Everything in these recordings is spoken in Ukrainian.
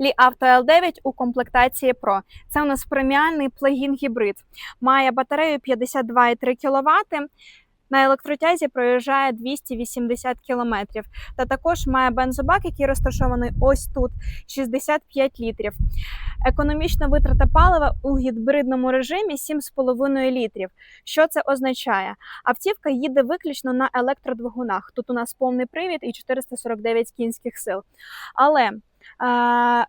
Li Auto L9 у комплектації Pro. Це у нас преміальний плагін гібрид. Має батарею 52,3 кВт. На електротязі проїжджає 280 км. Та також має бензобак, який розташований ось тут 65 літрів. Економічна витрата палива у гібридному режимі 7,5 літрів. Що це означає? Автівка їде виключно на електродвигунах. Тут у нас повний привід і 449 кінських сил. Але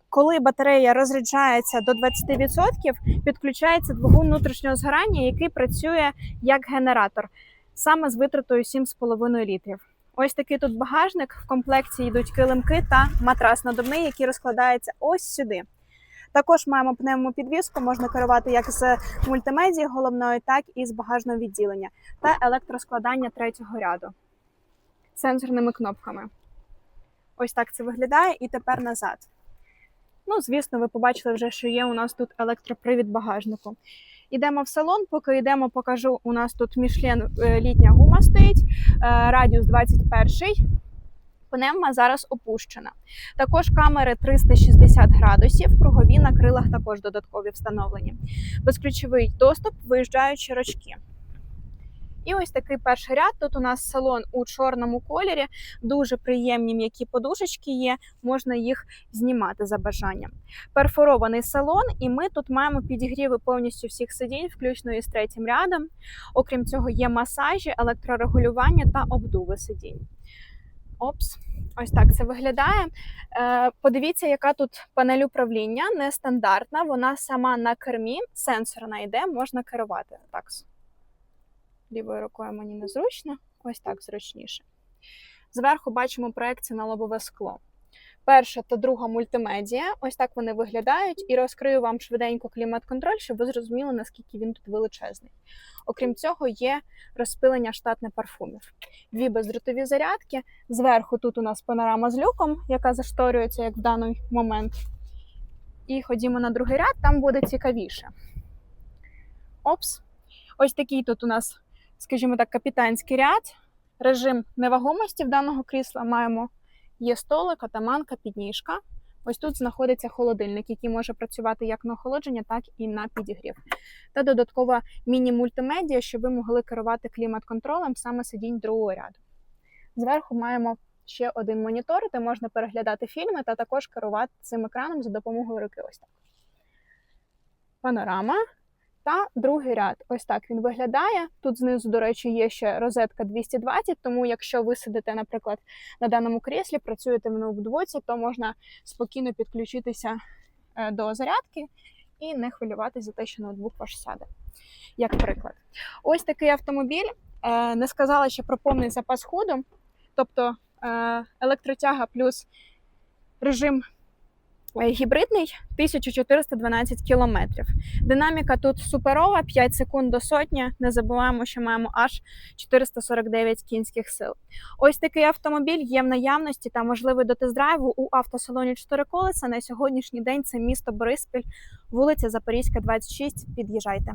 коли батарея розряджається до 20%, підключається двигун внутрішнього згорання, який працює як генератор, саме з витратою 7,5 літрів. Ось такий тут багажник. В комплекті йдуть килимки та матрас надувний, який розкладається ось сюди. Також маємо пневмопідвіску, можна керувати як з мультимедії головної, так і з багажного відділення та електроскладання третього ряду сенсорними кнопками. Ось так це виглядає, і тепер назад. Ну, звісно, ви побачили вже, що є у нас тут електропривід багажнику. Йдемо в салон, поки йдемо, покажу. У нас тут Мішлен е, літня гума стоїть, е, радіус 21. Пневма зараз опущена. Також камери 360 градусів, кругові на крилах також додаткові встановлені. Безключовий доступ, виїжджаючі рочки. І ось такий перший ряд. Тут у нас салон у чорному кольорі, дуже приємні м'які подушечки є, можна їх знімати за бажанням. Перфорований салон, і ми тут маємо підігріви повністю всіх сидінь, включно із третім рядом. Окрім цього, є масажі, електрорегулювання та обдуви сидінь. Опс, ось так це виглядає. Е, подивіться, яка тут панель управління нестандартна. Вона сама на кермі, сенсорна йде, можна керувати. Так, лівою рукою мені незручно, ось так зручніше. Зверху бачимо проекцію на лобове скло. Перша та друга мультимедія. Ось так вони виглядають, і розкрию вам швиденько клімат-контроль, щоб ви зрозуміли, наскільки він тут величезний. Окрім цього, є розпилення штатне парфумів. Дві бездротові зарядки. Зверху тут у нас панорама з люком, яка зашторюється як в даний момент. І ходімо на другий ряд, там буде цікавіше. Опс. Ось такий тут у нас, скажімо так, капітанський ряд. Режим невагомості в даного крісла маємо. Є столик, атаманка, підніжка. Ось тут знаходиться холодильник, який може працювати як на охолодження, так і на підігрів. Та додаткова міні-мультимедіа, щоб ви могли керувати клімат-контролем саме сидінь другого ряду. Зверху маємо ще один монітор, де можна переглядати фільми та також керувати цим екраном за допомогою руки. Ось так. Панорама. Та другий ряд. Ось так він виглядає. Тут знизу, до речі, є ще розетка 220, тому якщо ви сидите, наприклад, на даному кріслі, працюєте в ноутбуці, то можна спокійно підключитися е, до зарядки і не хвилюватися за те, що ноутбук ваш сяде. Як приклад. Ось такий автомобіль. Е, Не сказала ще про повний запас ходу, тобто е, електротяга плюс режим Гібридний 1412 кілометрів. Динаміка тут суперова, 5 секунд до сотні. Не забуваємо, що маємо аж 449 кінських сил. Ось такий автомобіль є в наявності та можливий до тест-драйву у автосалоні 4 колеса. На сьогоднішній день це місто Бориспіль, вулиця Запорізька, 26. Під'їжджайте.